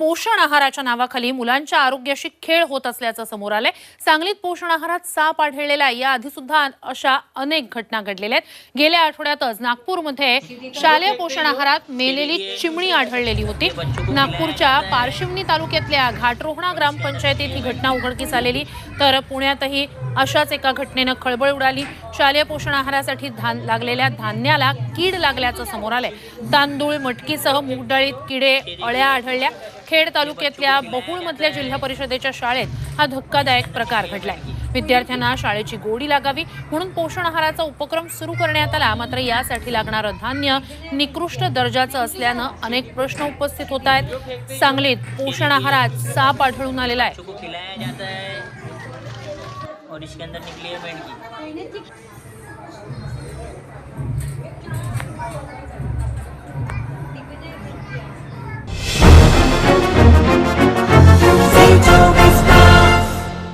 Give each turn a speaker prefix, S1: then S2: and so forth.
S1: पोषण आहाराच्या नावाखाली मुलांच्या आरोग्याशी खेळ होत असल्याचं समोर आलंय. सांगलीत पोषण आहारात साप आढळलेला आहे. याआधी सुद्धा अशा अनेक घटना घडलेल्या आहेत. गेल्या आठवड्यातच नागपूरमध्ये शालेय पोषण आहारात मेलेली चिमणी आढळलेली होती. नागपूरच्या पारशिवनी तालुक्यातल्या घाटरोहणा ग्रामपंचायतीत ही घटना उघडकीस आलेली. तर पुण्यातही अशाच एका घटनेनं खळबळ उडाली. शालेय पोषण आहारासाठी धान लागलेल्या धान्याला कीड लागल्याचं समोर आलंय. तांदूळ मटकीसह मूगडाळीत किडे अळ्या आढळल्या. खेड तालुक्यातल्या बहुळमधल्या जिल्हा परिषदेच्या शाळेत हा धक्कादायक प्रकार घडलाय. विद्यार्थ्यांना शाळेची गोडी लागावी म्हणून पोषण आहाराचा उपक्रम सुरू करण्यात आला. मात्र यासाठी लागणारं धान्य निकृष्ट दर्जाचं असल्यानं अनेक प्रश्न उपस्थित होत आहेत. सांगलीत पोषण आहारात साप आढळून आलेला आहे.
S2: और इसके अंदर निकली है पेड़ मेंढकी